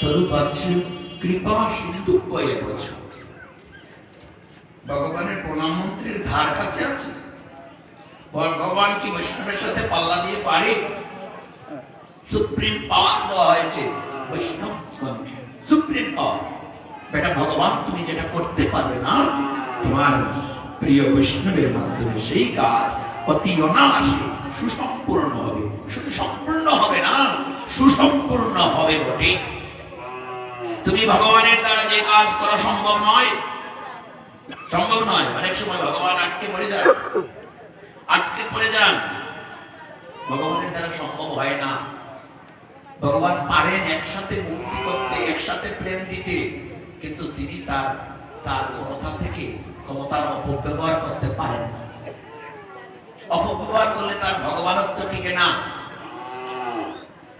তরুবাচ্য কৃপা সিন্ধু বয়ে বছর। ভগবানের ধার কাছে আছে। ভগবান কি বৈষ্ণবের সাথে পাল্লা দিয়ে পারে? সুপ্রিম পাওয়ার দেওয়া হয়েছে সুপ্রিম পাওয়ার। বেটা ভগবান, তুমি যেটা করতে পারবে না, তোমার প্রিয় বৈষ্ণবের মাধ্যমে সেই কাজ অতি অনায়াসে সুসম্পূর্ণ হবে। শুধু সম্পূর্ণ হবে না সুসম্পূর্ণ হবে বটে। তুমি ভগবানের দ্বারা যে কাজ করা সম্ভব নয় সম্ভব নয়, অনেক সময় ভগবান আটকে পড়ে যান। আটকে পড়ে যান। ভগবানের দ্বারা সম্ভব হয় না। ভগবান পারেন একসাথে মুক্তি করতে, একসাথে প্রেম দিতে, কিন্তু তিনি তার তার ক্ষমতা থেকে ক্ষমতার অপব্যবহার করতে পারেন না। অপব্যবহার করলে তার ভগবানত্ব টিকে না।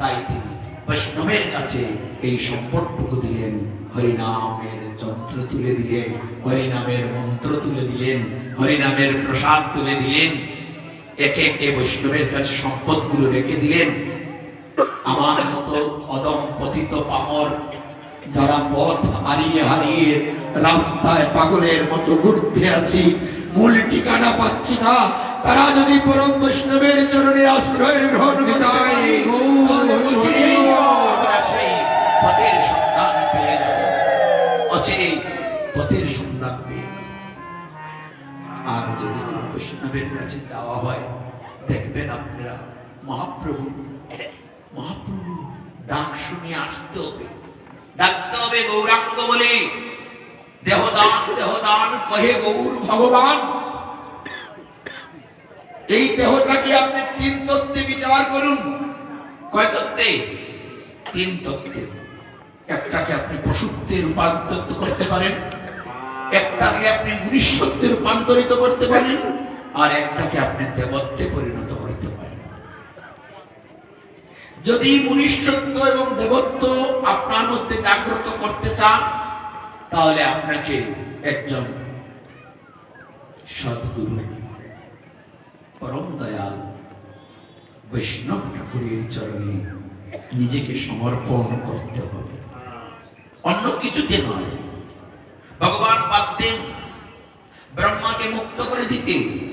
তাই তিনি বৈষ্ণবের কাছে এই সম্পদটুকু দিলেন। হরিনামের যন্ত্র তুলে দিলেন, হরিনামের মন্ত্র তুলে দিলেন, হরিনামের প্রসাদ তুলে দিলেন। একে একে বৈষ্ণবের কাছে সম্পদগুলো রেখে দিলেন। আমার মতো অদম পতিত পামর, যারা পথ হারিয়ে হারিয়ে রাস্তায় পাগলের মতো ঘুরতে আছি, মূল ঠিকানা পাচ্ছি না, তারা যদি পরম বৈষ্ণবের চরণে আশ্রয় গ্রহণ কাছে যাওয়া হয়, দেখবেন আপনারা, মহাপ্রভু মহাপ্রভু, ডাক শুনে আসতে হবে। ডাকতে হবে গৌরাঙ্গ বলে। দেহদান দেহদান কহে গৌর ভগবান। এই দেহটাকে আপনি তিন তত্ত্বে বিচার করুন। কয় তত্ত্বে? তিন তত্ত্বে। একটাকে আপনি পশুত্বে রূপান্তরিত করতে পারেন। একটাকে আপনি মনুষ্যত্বে রূপান্তরিত করতে পারেন। আর একটাকে আপনি দেবত্বে পরিণত করতে পারেন। যদি মনুষ্যত্ব এবং দেবত্ব আপনার মধ্যে জাগ্রত করতে চান, তাহলে আপনাকে একজন সদ্গুরু, পরম দয়াল বৈষ্ণব ঠাকুরের চরণে নিজেকে সমর্পণ করতে হবে। অন্য কিছুতে নয়। ভগবান পারতেন ব্রহ্মাকে মুক্ত করে দিতে।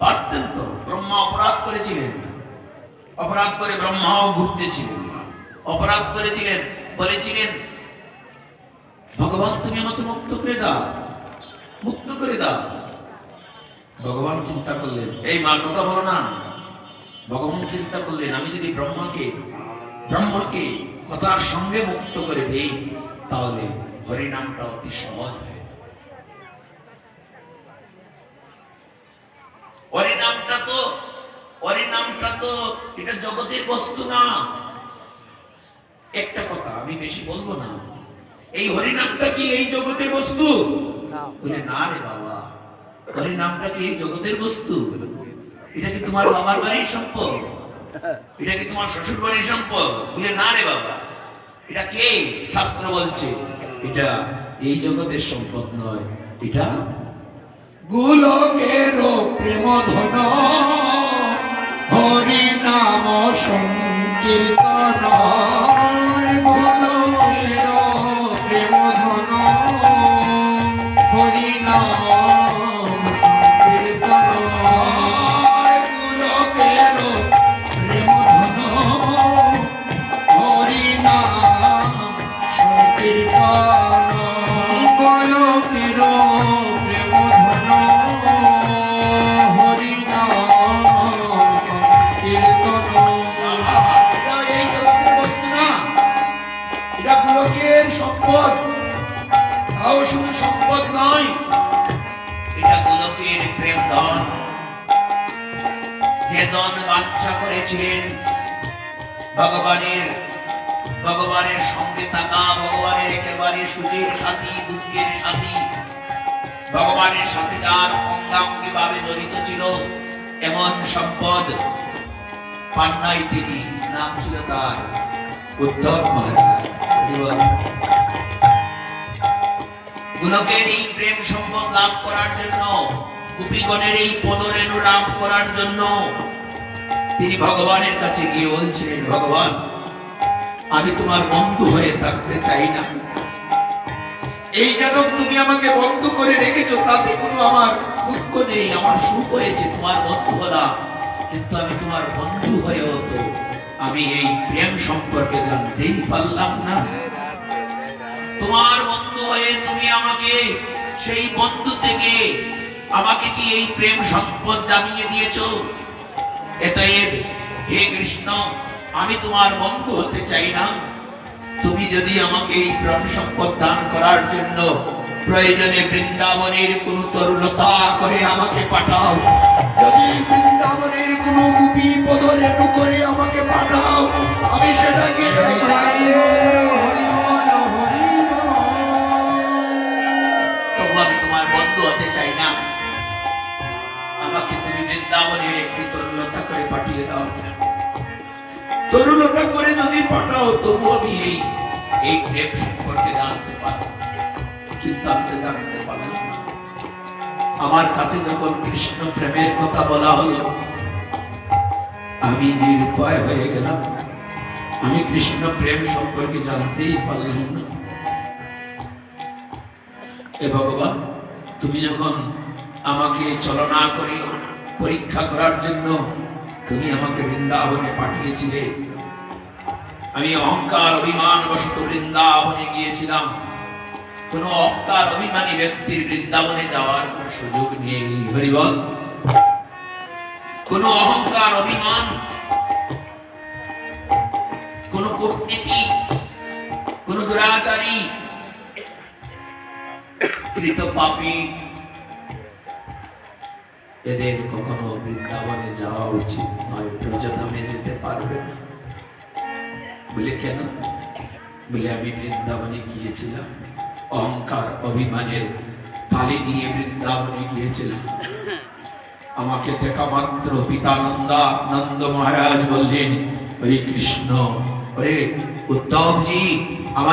পারতেন তো ব্রহ্মা অপরাধ করেছিলেন। অপরাধ করে ব্রহ্মাও ঘুরতেছিলেন। অপরাধ করেছিলেন, বলেছিলেন, ভগবান, তুমি আমাকে মুক্ত করে দাও, মুক্ত করে দাও। ভগবান চিন্তা করলেন, এই মা, কথা বলো না। ভগবান চিন্তা করলেন, আমি যদি ব্রহ্মাকে ব্রহ্মাকে কথার সঙ্গে মুক্ত করে দেই, তাহলে হরিনামটা অতি সহজ হয়ে যাবে। হরিনামটা তো হরিনামটা তো এটা জগতের বস্তু না। একটা কথা আমি বেশি বলব না। এই হরিনামটা কি এই জগতের বস্তু? না রে বাবা। হরিনামটা কি এই জগতের বস্তু? এটা কি তোমার বাবার বাড়ির সম্পদ? এটা কি তোমার শ্বশুর বাড়ির সম্পদ? বলে, না রে বাবা। এটা কে? শাস্ত্র বলছে। এটা এই জগতের সম্পদ নয়। এটা গোলকের প্রেম সংকীর্তন দন বাঞ্ছা করেছিলেন। ভগবানের ভগবানের সঙ্গে থাকা, ভগবানের একেবারে সুখের সাথী, দুঃখের সাথী, ভগবানের সাথে যার অঙ্গাঙ্গি ভাবে জড়িত ছিল, এমন সম্পদ পান্নাই তিনি, নাম ছিল তার উদ্ধব মহারাজ। হরি গুণকের এই প্রেম সম্পদ লাভ করার জন্য, গোপীগণের এই পদরেণু লাভ করার জন্য তিনি ভগবানের কাছে গিয়ে বলছিলেন, ভগবান, আমি তোমার বন্ধু হয়ে থাকতে চাই না। এই যাদব তুমি আমাকে বন্ধ করে রেখেছো, তাতে কোনো আমার দুঃখ নেই, আমার সুখ হয়েছে, তোমার বন্ধু হলাম। কিন্তু আমি তোমার বন্ধু হয়েও তো আমি এই প্রেম সম্পর্কে জানতেই পারলাম না। তোমার বন্ধু হয়ে তুমি আমাকে, সেই বন্ধু থেকে আমাকে কি এই প্রেম সম্পদ জানিয়ে দিয়েছ? এতএব হে কৃষ্ণ আমি তোমার বন্ধু হতে চাই না। তুমি যদি আমাকে এই প্রাণ সম্পদ দান করার জন্য প্রয়োজনে বৃন্দাবনের কোন তরুলতা করে আমাকে পাঠাও। যদি বৃন্দাবনের কোন গুপি পদরেটু করে আমাকে পাঠাও আমি সেটাকে বৃন্দাবনের একটি তরুলতা করে পাঠিয়ে দাও। তরুলতা করে যদি পাঠাও তবু আমি এই এই প্রেম সম্পর্কে জানতে পারব। কিন্তু আমি জানতে পারলাম আমার কাছে যখন কৃষ্ণ প্রেমের কথা বলা হলো, আমি নিরুপায় হয়ে গেলাম। আমি কৃষ্ণ প্রেম সম্পর্কে জানতেই পারলাম না। এ ভগবান, তুমি যখন আমাকে চলনা করে পরীক্ষা করার জন্য তুমি আমাকে বৃন্দাবনে পাঠিয়েছিলে। আমি অহংকার অভিমান বশত বৃন্দাবনে গিয়েছিলাম। কোন অহংকার অভিমানী ব্যক্তির বৃন্দাবনে যাওয়ার কোন সুযোগ নেই। হরিবল কোন অহংকার অভিমান, কোন কূটনীতি, কোন দুরাচারী, কৃত পাপী এদের কখনো বৃন্দাবনে যাওয়া উচিত নয়। ব্রজধামে যেতে পারবে না। বলে কেন? বলে আমি বৃন্দাবনে গিয়েছিলাম। অহংকার অভিমানের তালি নিয়ে বৃন্দাবনে গিয়েছিলাম। আমাকে দেখা মাত্র পিতানন্দা নন্দ মহারাজ বললেন, হরে কৃষ্ণ, হরে উদ্ধবজি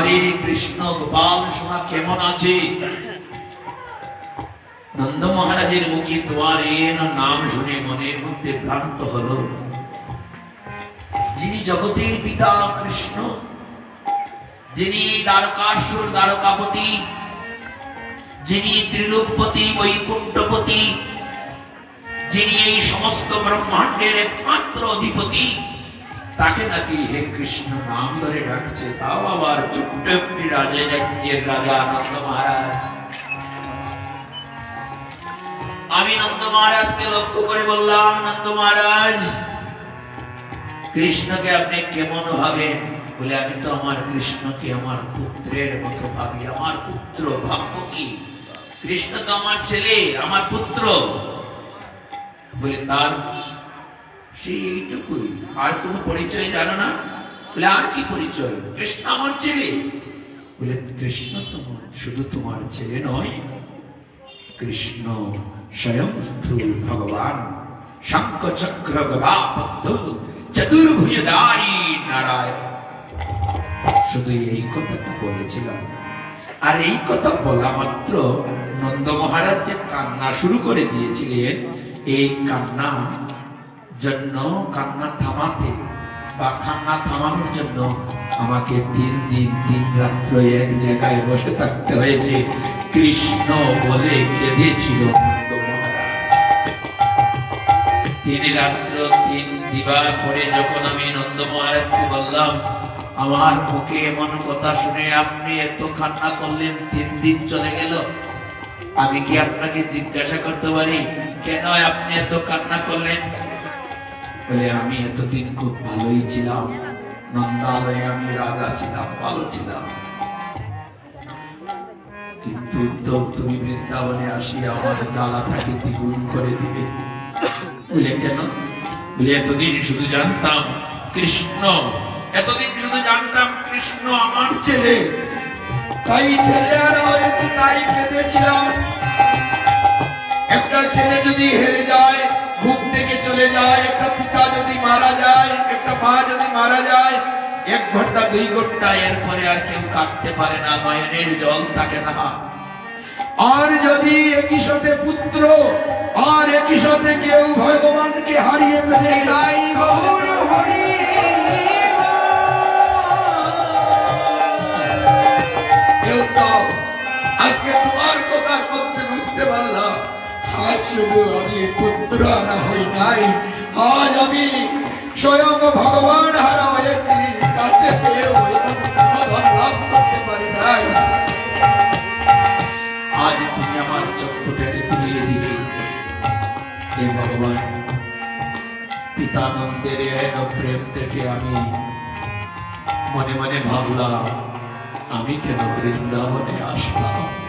এই কৃষ্ণ গোপাল সোনা কেমন আছে? নন্দ মহারাজের মুখে তোমার এন নাম শুনে মনের মধ্যে ভ্রান্ত হলো। যিনি জগতের পিতা কৃষ্ণ, যিনি দ্বারকাসুর দ্বারকাপতি, যিনি ত্রিলোকপতি, বৈকুণ্ঠপতি, যিনি এই সমস্ত ব্রহ্মাণ্ডের একমাত্র অধিপতি, তাকে নাকি হে কৃষ্ণ নাম ধরে ডাকছে, তাও আবার ছোট্ট একটি রাজা রাজ্যের রাজা নন্দ মহারাজ। আমি নন্দ মহারাজকে লক্ষ্য করে বললাম, নন্দ মহারাজ, কৃষ্ণকে আপনি কেমন ভাবেন? বলে, আমি তো আমার কৃষ্ণকে, আমার পুত্রের মতো ভাবি। আমার পুত্র ভাবব কি? কৃষ্ণ তো আমার ছেলে, আমার পুত্র। বলে, তার সেই এইটুকুই আর কোনো পরিচয় জানো না? বলে, আর কি পরিচয়? কৃষ্ণ আমার ছেলে। বলে, কৃষ্ণ তোমার শুধু তোমার ছেলে নয়, কৃষ্ণ স্বয়ং ভগবান শঙ্খ চক্র গদা পদ্ম চতুর্ভুজদারি নারায়ণ। শুধু এই কথাটা বলেছিলাম। আর এই কথা বলা মাত্র নন্দ মহারাজ যে কান্না শুরু করে দিয়েছিলেন, এই কান্না জন্য কান্না থামাতে বা কান্না থামানোর জন্য আমাকে তিন দিন, তিন রাত্র এক জায়গায় বসে থাকতে হয়েছে। কৃষ্ণ বলে কেঁদেছিল। মহারাজ তিন রাত্র তিন দিবা পরে যখন আমি নন্দ মহারাজকে বললাম, আমার মুখে এমন কথা শুনে আপনি এত কান্না করলেন, তিন দিন চলে গেল। আমি কি আপনাকে জিজ্ঞাসা করতে পারি, কেন আপনি এত কান্না করলেন? বলে, আমি এতদিন খুব ভালোই ছিলাম। নন্দালয়ে আমি রাজা ছিলাম, ভালো ছিলাম। কিন্তু তুমি বৃন্দাবনে আসিয়া আমার জ্বালাটাকে দ্বিগুণ করে দিবে বলে কেন বলে, এতদিন শুধু জানতাম কৃষ্ণ, এতদিন শুধু জানতাম কৃষ্ণ আমার ছেলে। তাই ছেলে আর হয়েছে তাই কেঁদেছিলাম। একটা ছেলে যদি হেরে যায়, মুখ থেকে চলে যায়, একটা পিতা যদি মারা যায়, একটা মা যদি মারা যায়, এক ঘণ্টা, দুই ঘণ্টা, এরপরে আর কেউ কাঁদতে পারে না, নয়নের জল থাকে না। আর যদি একই সাথে পুত্র আর একই সাথে কেউ ভগবানকে হারিয়ে ফেলে আজকে তোমার কথা করতে বুঝতে পারলাম আজ শুধু আমি পুত্র হারা হই নাই আজ আমি স্বয়ং ভগবান হারা হই ভগবান। পিতানন্দের এন প্রেম থেকে আমি মনে মনে ভাবলাম, আমি কেন বৃন্দাবনে আসলাম?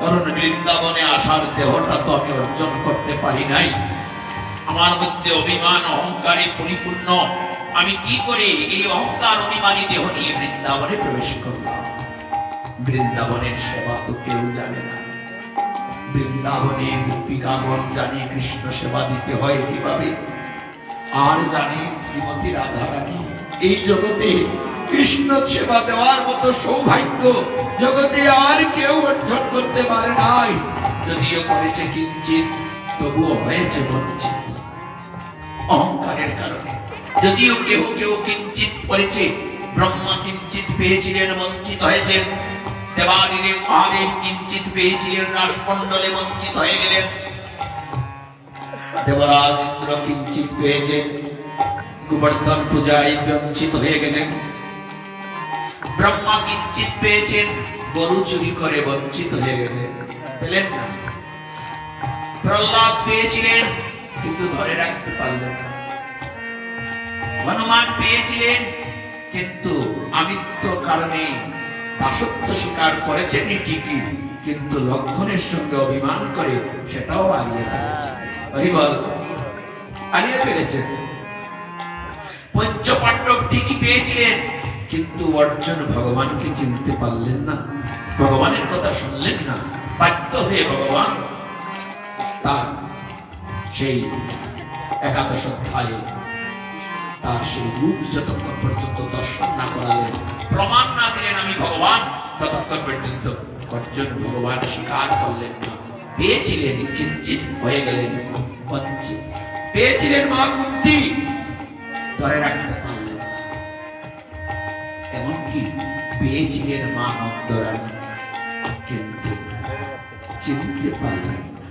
কারণ বৃন্দাবনে আসার দেহটা তো আমি অর্জন করতে পারি নাই। আমার মধ্যে অভিমান, অহংকারে পরিপূর্ণ। আমি কি করে এই অহংকার, অভিমানী দেহ নিয়ে বৃন্দাবনে প্রবেশ করলাম? বৃন্দাবনের সেবা তো কেউ জানে না। বৃন্দাবনে গোপিকাগণ জানে কৃষ্ণ সেবা দিতে হয় কীভাবে? আর জানে শ্রীমতী রাধারানী, এই জগতে কৃষ্ণ সেবা দেওয়ার মতো সৌভাগ্য জগতে আর কেউ অর্জন করতে পারে নাই। যদিও করেছে কিঞ্চিত তবুও হয়েছে বঞ্চিত। অহংকারের কারণে, যদিও কেউ কেউ কিঞ্চিত করেছে, ব্রহ্মা কিঞ্চিত পেয়েছিলেন, বঞ্চিত হয়েছেন। দেবাদিদেব মহাদেব কিঞ্চিত পেয়েছিলেন রাসমণ্ডলে বঞ্চিত হয়ে গেলেন। দেবরাজ ইন্দ্র কিঞ্চিত গোবর্ধন পূজায় বঞ্চিত হয়ে গেলেন। ব্রহ্মা কিঞ্চিত পেয়েছেন গরু চুরি করে বঞ্চিত হয়ে গেলেন। পেলেন না। প্রহ্লাদ পেয়েছিলেন, কিন্তু ধরে রাখতে পারলেন না। হনুমান পেয়েছিলেন, কিন্তু আমিত্ব কারণে দাসত্ব স্বীকার করেছেন ঠিকই কিন্তু লক্ষণের সঙ্গে অভিমান করে সেটাও হারিয়ে ফেলেছে। হরিবল হারিয়ে ফেলেছেন পঞ্চপাণ্ডব ঠিকই পেয়েছিলেন, কিন্তু অর্জুন ভগবানকে চিনতে পারলেন না। ভগবানের কথা শুনলেন না, বাধ্য হয়ে ভগবান তার সেই একাদশ অধ্যায়ে তার সেই রূপ যতক্ষণ পর্যন্ত দর্শন না করালেন প্রমাণ না দিলেন আমি ভগবান, ততক্ষণ পর্যন্ত অর্জুন ভগবান স্বীকার করলেন না। পেয়েছিলেন কিঞ্চিত হয়ে গেলেন বঞ্চিত পেয়েছিলেন মা কুন্তি, ধরে রাখতে পারলেন এমনকি পেয়েছিলেন মা নন্দরানী, কিন্তু চিনতে পারলেন না।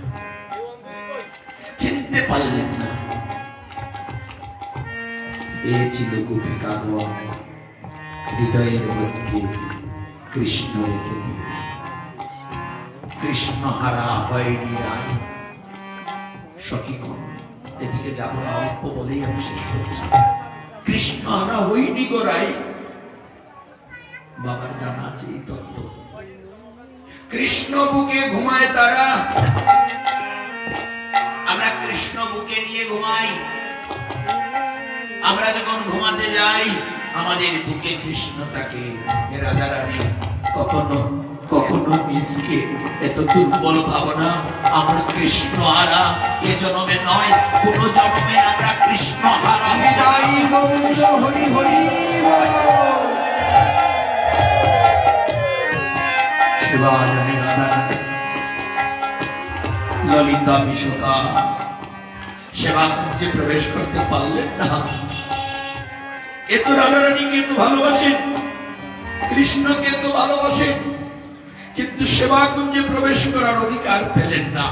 চিনতে পারলেন না। পেয়েছিল গোপিকাগণ হৃদয়ের মধ্যে কৃষ্ণ রেখে দিয়েছে। কৃষ্ণ হারা হয়নি রায় সঠিক এদিকে যাব না অল্প বলেই আমি শেষ করছি। কৃষ্ণ হারা হইনি গো রায়। বাবার জানা আছে এই তত্ত্ব। কৃষ্ণ বুকে ঘুমায় তারা। আমরা কৃষ্ণ বুকে নিয়ে ঘুমাই। আমরা যখন ঘুমাতে যাই আমাদের বুকে কৃষ্ণ থাকে এ রাজা রানী কখনো কখনো নিজকে এত দুর্বল ভাবনা আমরা কৃষ্ণ হারা এ জন্মে নয় কোন জন্মে আমরা কৃষ্ণ হারা হরি হরি বল। শিবাজনী ললিতা বিশোকা সেবা প্রবেশ করতে পারলেন না। এ তো রাধারানীকে তো ভালোবাসেন, কৃষ্ণকে তো ভালোবাসেন, কিন্তু সেবা কুঞ্জে প্রবেশ করার অধিকার পেলেন না,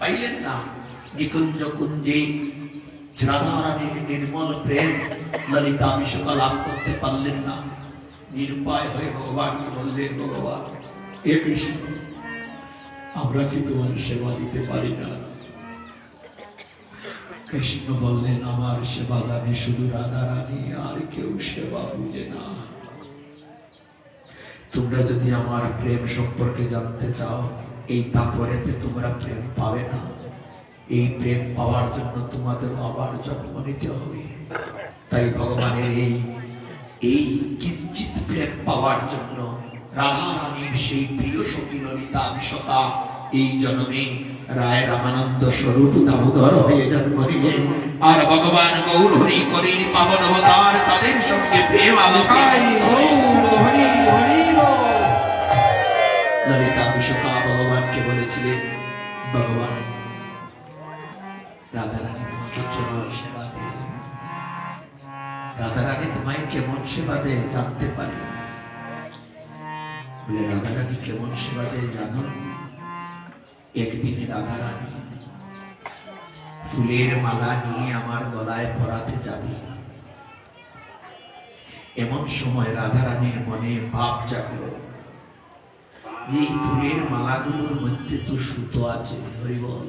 পাইলেন না। নিকুঞ্জ কুঞ্জে রাধারানীর নির্মল প্রেম ললিতা বিশোকা লাভ করতে পারলেন না। নিরুপায় হয়ে ভগবানকে বললেন, ভগবান? হে কৃষ্ণ, আমরা কি তোমার সেবা দিতে পারি না? কৃষ্ণ বললেন, আমার সেবা জানে শুধু রাধা রানী আর কেউ সেবা বুঝে না। তোমরা যদি আমার প্রেম সম্পর্কে জানতে চাও, এই তাপরেতে তোমরা প্রেম পাবে না। এই প্রেম পাওয়ার জন্য তোমাদের আবার জন্ম নিতে হবে। তাই ভগবানের এই এই কিঞ্চিত প্রেম পাওয়ার জন্য রাধা রানীর সেই প্রিয় সখী ললিতা এই জন্মে রায় রামানন্দ স্বরূপ দামোদর হয়ে জন্ম নিলেন আর ভগবান গৌর হরি করেন পাবন অবতার, তাদের সঙ্গে প্রেম আলোকে তাই গৌর হরি হরি বল। ললিতা বিশ্বকা ভগবানকে বলেছিলেন, ভগবান তোমাকে কেমন সেবা তোমায় কেমন সেবা দেয় জানতে পারি। রাধারানী কেমন সেবা দেয় জানো? একদিন রাধারানী ফুলের মালা নিয়ে আমার গলায় পরাতে যাবি। এমন সময় রাধারানীর মনে ভাব জাগলো যে ফুলের মালাগুলোর মধ্যে তো সুতো আছে হরিবল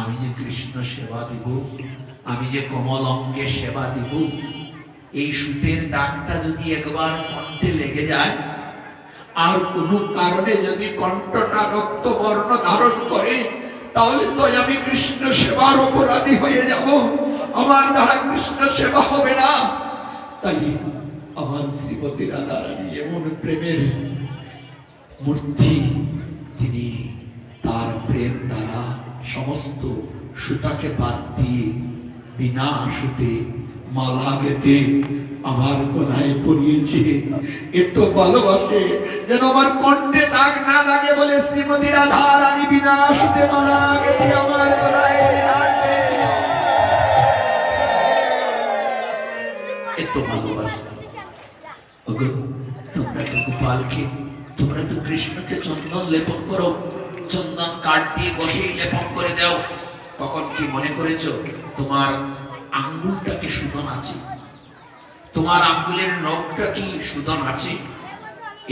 আমি যে কৃষ্ণ সেবা দিব, আমি যে কমল অঙ্গে সেবা দিব, এই সুতের দাগটা যদি একবার কণ্ঠে লেগে যায় আর কোনো কারণে যদি কণ্ঠটা রক্তবর্ণ ধারণ করে, তাহলে তো আমি কৃষ্ণ সেবার অপরাধী হয়ে যাব। আমার দ্বারা কৃষ্ণ সেবা হবে না। তাই আমার শ্রীমতী রাধারানী এমন প্রেমের মূর্তি, তিনি তার প্রেম দ্বারা সমস্ত সুতাকে বাদ দিয়ে বিনা সুতে মালা গেতে আমার গলায় পরিয়েছে। এত ভালোবাসে যেন আমার কণ্ঠে দাগ না লাগে বলে শ্রীমতী রাধা রানী বিনা সুতে মালা আমার এত তোমরা তো গোপালকে, তোমরা তো কৃষ্ণকে চন্দন লেপন করো। চন্দন কাঠ দিয়ে বসেই লেপন করে দাও। কখন কি মনে করেছ, তোমার আঙ্গুলটা কি সুদন আছে? তোমার আঙ্গুলের নখটা কি সুদন আছে?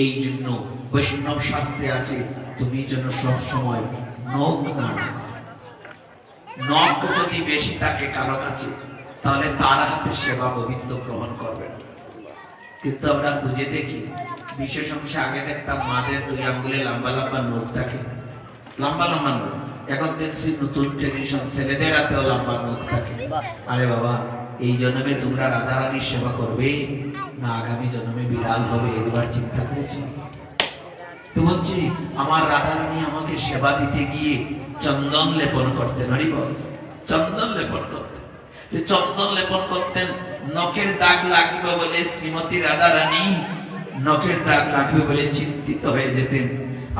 এই জন্য বৈষ্ণব শাস্ত্রে আছে, তুমি যেন সব সময় নখ না রাখো। নখ যদি বেশি থাকে কারও কাছে, তাহলে তার হাতে সেবা গোবিন্দ গ্রহণ করবেন কিন্তু আমরা খুঁজে দেখি, বিশেষ অংশে আগে দেখতাম মাদের দুই আঙ্গুলে লম্বা লম্বা নখ থাকে। লম্বা লম্বা নখ। এখন দেখছি নতুন ট্রেডিশন ছেলেদের হাতেও লম্বা নখ থাকে। আরে বাবা এই জন্মে তোমরা রাধারানীর সেবা করবে। না, আগামী জন্মে বিড়াল হবে, একবার চিন্তা করেছি। তো বলছি, আমার রাধারানী আমাকে সেবা দিতে গিয়ে চন্দন লেপন করতেন হরিব চন্দন লেপন করতেন। চন্দন লেপন করতেন, নখের দাগ লাগবে বলে শ্রীমতী রাধারানী নখের দাগ লাগবে বলে চিন্তিত হয়ে যেতেন।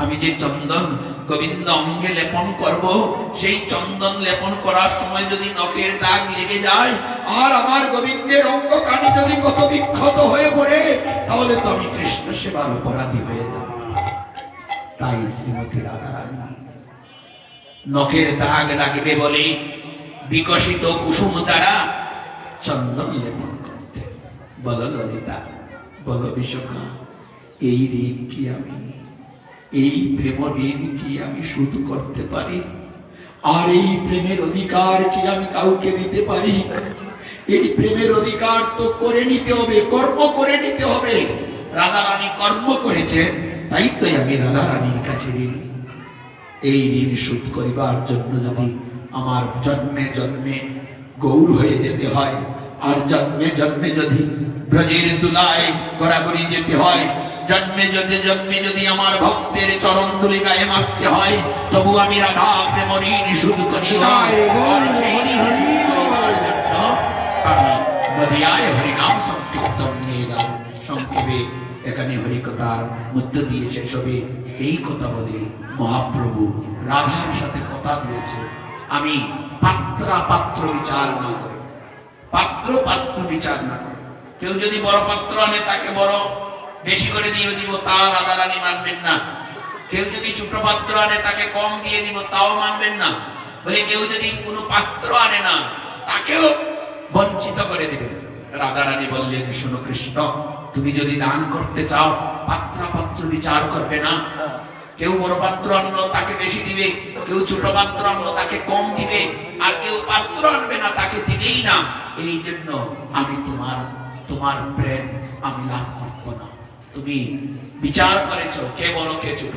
আমি যে চন্দন গোবিন্দ অঙ্গে লেপন করব, সেই চন্দন লেপন করার সময় যদি নখের দাগ লেগে যায় আর আমার গোবিন্দের অঙ্গ কানে যদি কত বিক্ষত হয়ে পড়ে, তাহলে তো আমি কৃষ্ণ সেবার অপরাধী হয়ে যাব। তাই শ্রীমতী রাধারানী, নখের দাগ লাগবে বলে বিকশিত কুসুম দ্বারা চন্দন লেপন করতে। বলো ললিতা, বলো বিশ্বকা এই ঋণ কি আমি? এই প্রেম ঋণ কি আমি শুধু করতে পারি? আর এই প্রেমের অধিকার কি আমি কাউকে দিতে পারি? এই প্রেমের অধিকার তো করে নিতে হবে কর্ম করে নিতে হবে। রাধা রানী কর্ম করেছেন তাই তো আমি রাধা রানীর কাছে ঋণ। এই ঋণ শোধ করিবার জন্য যদি আমার জন্মে জন্মে গৌর হয়ে যেতে হয় আর জন্মে জন্মে যদি ব্রজের দুলায় গড়াগড়ি যেতে হয় জন্মে যদি জন্মে যদি আমার ভক্তের চরণ দুলি গায়ে মারতে হয় তবু আমি রাধা প্রেম ঋণ শোধ করি সেই আমি নদিয়ায় হরিনাম সংকীর্তন নিয়ে যাব। সংক্ষেপে এখানে হরিকথার মধ্য দিয়ে শেষ হবে। এই কথা বলে মহাপ্রভু রাধার সাথে কথা দিয়েছে। আমি পাত্রা পাত্র বিচার না করে, পাত্র পাত্র বিচার না করে। কেউ যদি বড় পাত্র আনে, তাকে বড় বেশি করে দিয়ে দিব তা রাধা রানী মানবেন না। কেউ যদি ছোট পাত্র আনে, তাকে কম দিয়ে দিব, তাও মানবেন না। বলে কেউ যদি কোনো পাত্র আনে না, তাকেও বঞ্চিত করে দিবেন রাধারানী বললেন, শুনো কৃষ্ণ, তুমি যদি দান করতে চাও পাত্রা পাত্র বিচার করবে না। কেউ বড় পাত্র আনলো, তাকে বেশি দিবে। কেউ ছোট পাত্র আনলো, তাকে কম দিবে। আর কেউ পাত্র আনবে না, তাকে দিবেই না। এই জন্য আমি তোমার তোমার প্রেম আমি লাভ করব না। তুমি বিচার করেছ, কে বড়, কে ছোট?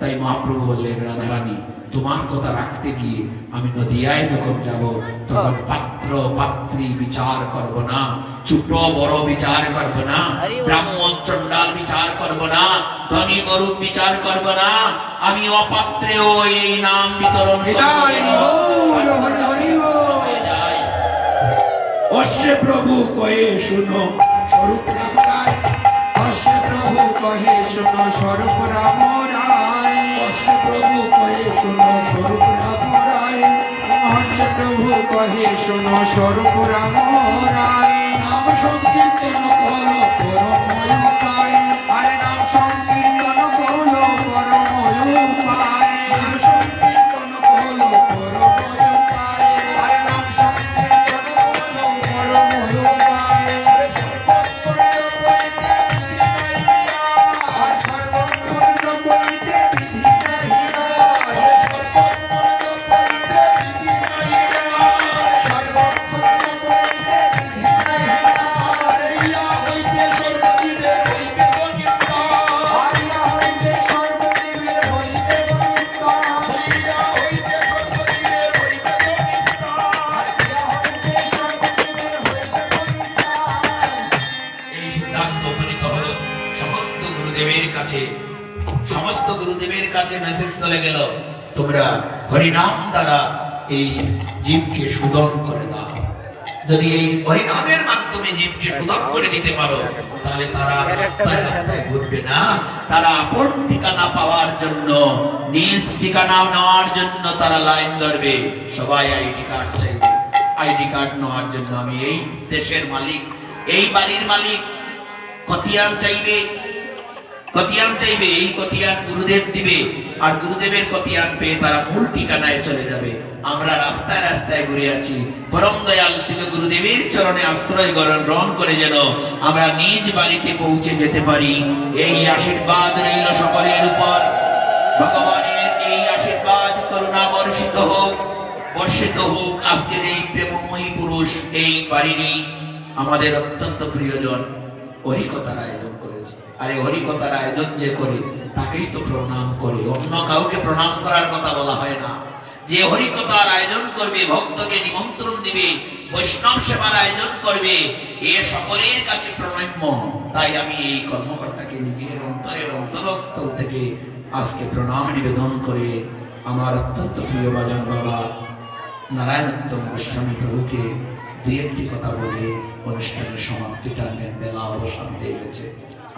তাই মহাপ্রভু বললেন, রাধারানী তোমার কথা রাখতে গিয়ে আমি নদিয়ায় যখন যাব তখন পাত্র পাত্রী বিচার করব না ছোট বড় বিচার করব না ব্রাহ্মণ চন্ডাল বিচার করব না ধনী গরুপ বিচার করব না আমি অপাত্রেও এই নাম বিতরণ। অশ্বে প্রভু কয়ে শুনো স্বরূপ রাম রায়। অশ্ব প্রভু কহে শুনো স্বরূপ রাম অশ্বে প্রভু কহে, শুনো স্বরূপ রায় হর্ষ প্রভু কহে, শুনো স্বরূপ রাম রায় নাম সংকীর্তন করো পরময় মাধ্যমে জীবকে সুদম করে দিতে পারো, তাহলে তারা রাস্তায় রাস্তায় ঘুরবে না। তারা আপন ঠিকানা পাওয়ার জন্য, নিজ ঠিকানা নেওয়ার জন্য তারা লাইন ধরবে। সবাই আইডি কার্ড চাইবে। আইডি কার্ড নেওয়ার জন্য আমি এই দেশের মালিক, এই বাড়ির মালিক কতিয়ান চাইবে। কতিয়ান চাইবে, এই কতিয়ান গুরুদেব দিবে। আর গুরুদেবের কতিয়ান পেয়ে তারা মূল ঠিকানায় চলে যাবে। আমরা রাস্তায় রাস্তায় ঘুরে আছি। পরম দয়াল ছিল গুরুদেবের চরণে আশ্রয় গ্রহণ করে যেন আমরা নিজ বাড়িতে পৌঁছে যেতে পারি। এই আশীর্বাদ রইল সকলের উপর। ভগবানের এই আশীর্বাদ করুণা বর্ষিত হোক বর্ষিত হোক। আজকের এই প্রেমময়ী পুরুষ এই বাড়িরই আমাদের অত্যন্ত প্রিয়জন। হরিকতার আয়োজন করেছে। আরে হরিকতার আয়োজন যে করে, তাকেই তো প্রণাম করে। অন্য কাউকে প্রণাম করার কথা বলা হয় না। যে হরিকতার আয়োজন করবে, ভক্তকে নিমন্ত্রণ দিবে, বৈষ্ণব সেবার আয়োজন করবে, এ সকলের কাছে প্রণম্য। তাই আমি এই কর্মকর্তাকে নিজের অন্তরের অন্তরস্থল থেকে আজকে প্রণাম নিবেদন করে আমার অত্যন্ত প্রিয় বাজন বাবা নারায়ণোত্তম গোস্বামী প্রভুকে দুই একটি কথা বলে অনুষ্ঠানের সমাপ্তি টানবেন বেলা অবসান হয়ে গেছে,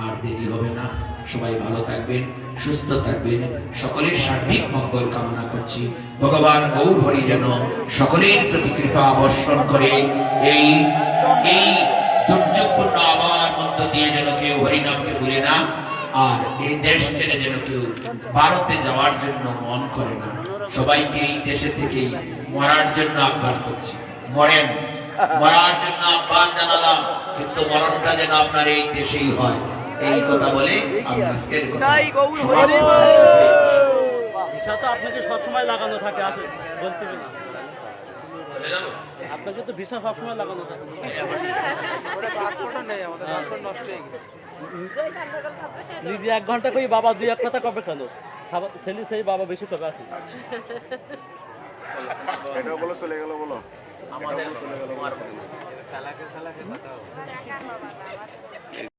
আর দেরি হবে না। সবাই ভালো থাকবেন, সুস্থ থাকবেন। সকলের সার্বিক মঙ্গল কামনা করছি। ভগবান গৌর হরি যেন সকলের প্রতি কৃপা বর্ষণ করে। এই এই দুর্যোগপূর্ণ আবার মধ্য দিয়ে যেন কেউ হরিনামকে ভুলে না, আর এই দেশ ছেড়ে যেন কেউ ভারতে যাওয়ার জন্য মন করে না। সবাইকে এই দেশে থেকেই মরার জন্য আহ্বান করছি। মরেন, মরার জন্য আহ্বান জানালাম, কিন্তু মরণটা যেন আপনার এই দেশেই হয়। এই কথা বলে আমি আজকের কথা ভিসা তো আপনাকে সবসময় লাগানো থাকে আসে বলতে আপনাকে তো ভিসা সবসময় লাগানো থাকে। নিজে এক ঘণ্টা কই বাবা দুই এক কথা কবে খেলো? ছেলে সেই বাবা বেশি কবে আসে এটা বলে চলে গেল বলো। আমাদের